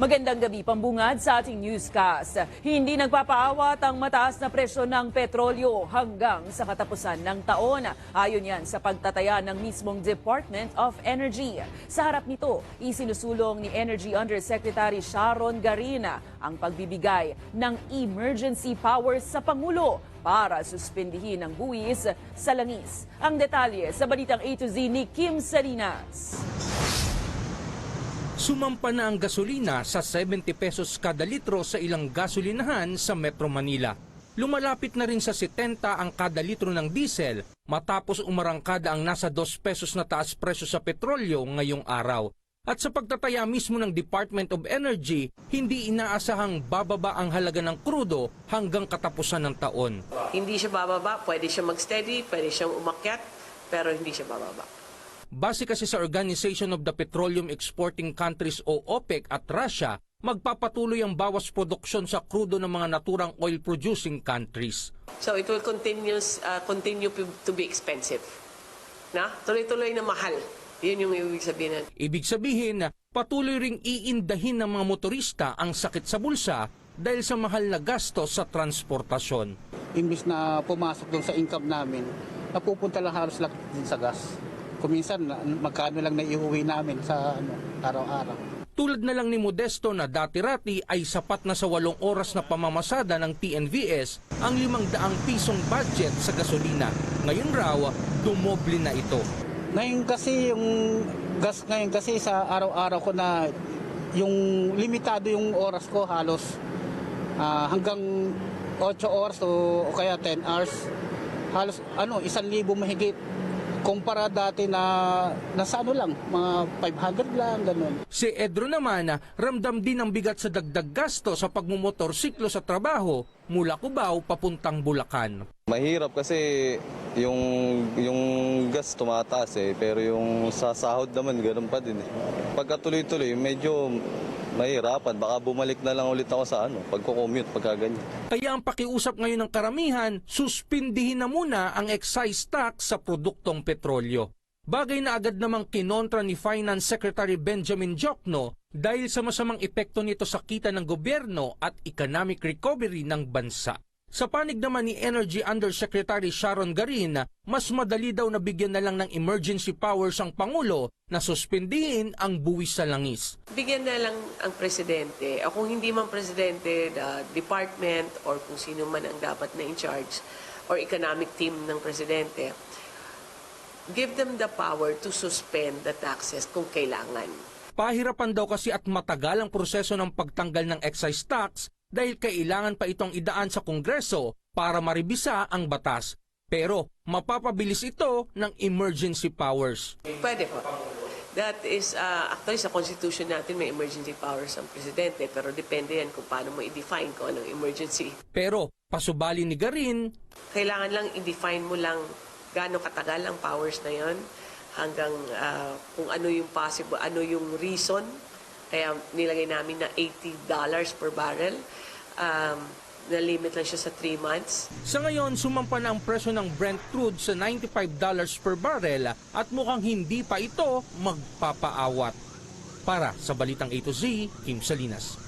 Magandang gabi pambungad sa ating newscast. Hindi nagpapaawat ang mataas na presyo ng petrolyo hanggang sa katapusan ng taon. Ayon yan sa pagtataya ng mismong Department of Energy. Sa harap nito, isinusulong ni Energy Undersecretary Sharon Garina ang pagbibigay ng emergency powers sa Pangulo para suspindihin ang buwis sa langis. Ang detalye sa balitang A to Z ni Kim Salinas. Sumampa na ang gasolina sa 70 pesos kada litro sa ilang gasolinahan sa Metro Manila. Lumalapit na rin sa 70 ang kada litro ng diesel matapos umarangkada ang nasa 2 pesos na taas presyo sa petrolyo ngayong araw. At sa pagtataya mismo ng Department of Energy, hindi inaasahang bababa ang halaga ng krudo hanggang katapusan ng taon. Hindi siya bababa, pwede siya mag-steady, pwede siyang umakyat, pero hindi siya bababa. Base kasi sa Organization of the Petroleum Exporting Countries o OPEC at Russia, magpapatuloy ang bawas produksyon sa krudo ng mga naturang oil-producing countries. So it will continues, uh, continue to be expensive. Na? Tuloy-tuloy na mahal. Yun yung ibig sabihin. Ibig sabihin, patuloy ring iindahin ng mga motorista ang sakit sa bulsa dahil sa mahal na gasto sa transportasyon. imbis na pumasok doon sa income namin, napupunta lang halos lang din sa gas. Kuminsan, na- magkano lang naiuwi namin sa ano, araw-araw. Tulad na lang ni Modesto na dati-rati ay sapat na sa walong oras na pamamasada ng TNVS ang limang daang pisong budget sa gasolina. Ngayon raw, dumoble na ito. Ngayon kasi yung gas ngayon kasi sa araw-araw ko na yung limitado yung oras ko halos ah, hanggang 8 oras o, o kaya 10 hours. Halos ano, isang libo mahigit. Kumpara dati na nasa ano lang, mga 500 lang, ganun. Si Edro naman, ramdam din ang bigat sa dagdag gasto sa pagmumotorsiklo sa trabaho mula Cubao papuntang Bulacan. Mahirap kasi yung yung gas tumataas eh, pero yung sa sahod naman ganun pa din eh. Pagka tuloy-tuloy, medyo mahirapan. Baka bumalik na lang ulit ako sa ano, pagko-commute pagka ganyan. Kaya ang pakiusap ngayon ng karamihan, suspindihin na muna ang excise tax sa produktong petrolyo. Bagay na agad namang kinontra ni Finance Secretary Benjamin Jokno dahil sa masamang epekto nito sa kita ng gobyerno at economic recovery ng bansa. Sa panig naman ni Energy Undersecretary Sharon Garin, mas madali daw na bigyan na lang ng emergency powers ang Pangulo na suspindihin ang buwis sa langis. Bigyan na lang ang presidente, o kung hindi man presidente, the department, or kung sino man ang dapat na in charge, or economic team ng presidente, give them the power to suspend the taxes kung kailangan. Pahirapan daw kasi at matagal ang proseso ng pagtanggal ng excise tax dahil kailangan pa itong idaan sa Kongreso para maribisa ang batas. Pero mapapabilis ito ng emergency powers. Pwede po. That is, uh, actually sa constitution natin may emergency powers ang presidente, pero depende yan kung paano mo i-define kung anong emergency. Pero pasubali ni Garin, Kailangan lang i-define mo lang gaano katagal ang powers na yon hanggang uh, kung ano yung possible, ano yung reason. Kaya nilagay namin na $80 per barrel. Um, na-limit lang siya sa 3 months. sa ngayon sumampa na ang presyo ng Brent crude sa $95 per barrel at mukhang hindi pa ito magpapaawat. Para sa Balitang A to Z, Kim Salinas.